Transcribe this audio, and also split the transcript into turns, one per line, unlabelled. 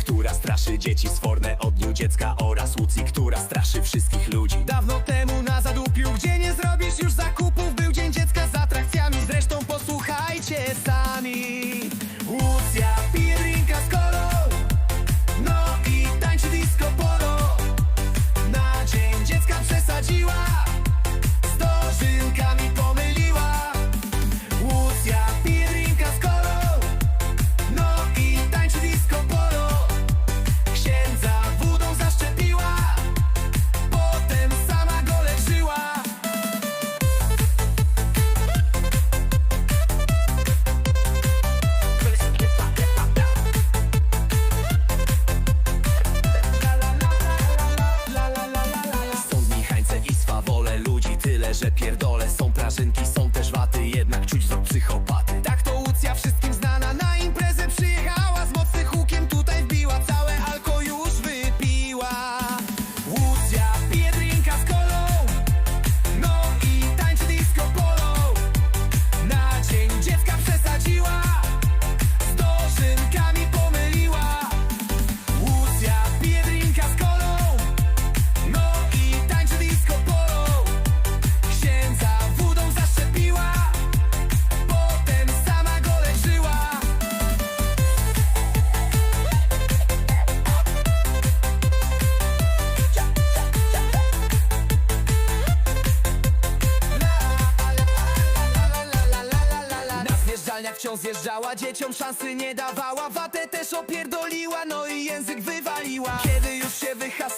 która straszy dzieci sforne od dniu dziecka oraz Łucji
babcią zjeżdżała Dzieciom szansy nie dawała. Watę też opierdoliła No i język wywaliła. Kiedy już się wyhasła